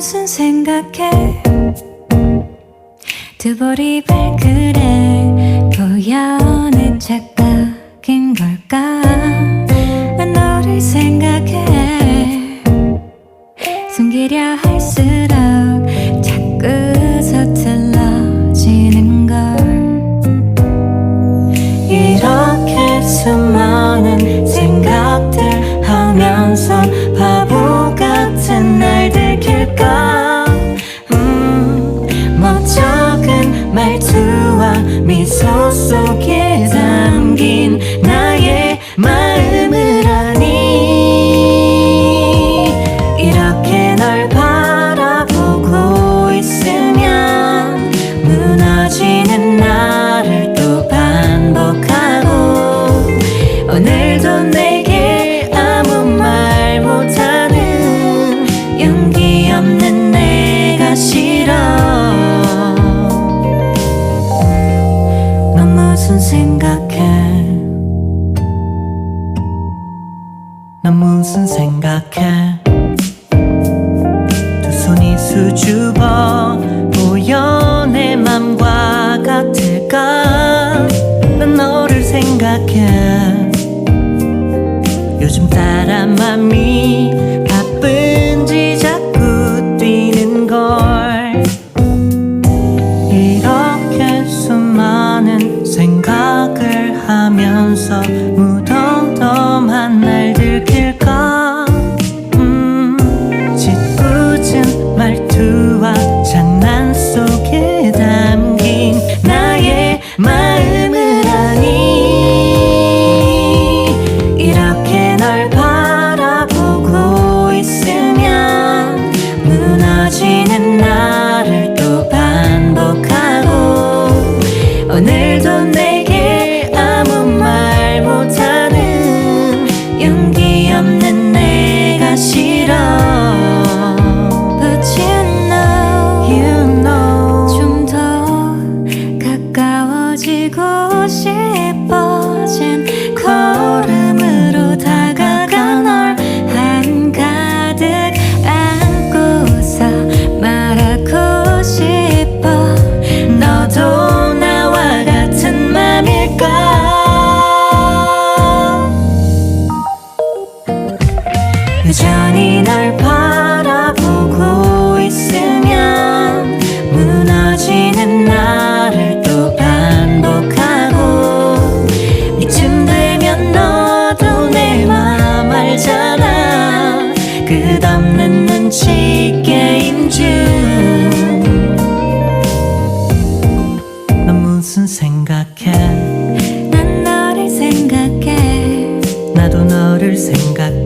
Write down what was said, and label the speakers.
Speaker 1: 무슨 생각해? 두 볼이 발그레 보여 내 착각인 걸까? 난 너를 생각해? 숨기려 할수록 자꾸 서툴러지는 걸. 이렇게 수많은 생각들 하면서 미소 속에 담긴 나의 마음을 아니. 이렇게 널 바라보고 있으면 무너지는 나를 또 반복하고 오늘도 내게 생각해.
Speaker 2: 넌 무슨 생각해? 두 손이 수줍어 보여 내 맘과 같을까? 난 너를 생각해. 요즘 따 우연히 날 바라보고 있으면 무너지는 나를 또 반복하고
Speaker 1: 이쯤 되면
Speaker 2: 너도 내 맘
Speaker 1: 알잖아. 끝없는 눈치 게임 중넌 무슨 생각해? 난 너를 생각해. 나도 너를 생각해.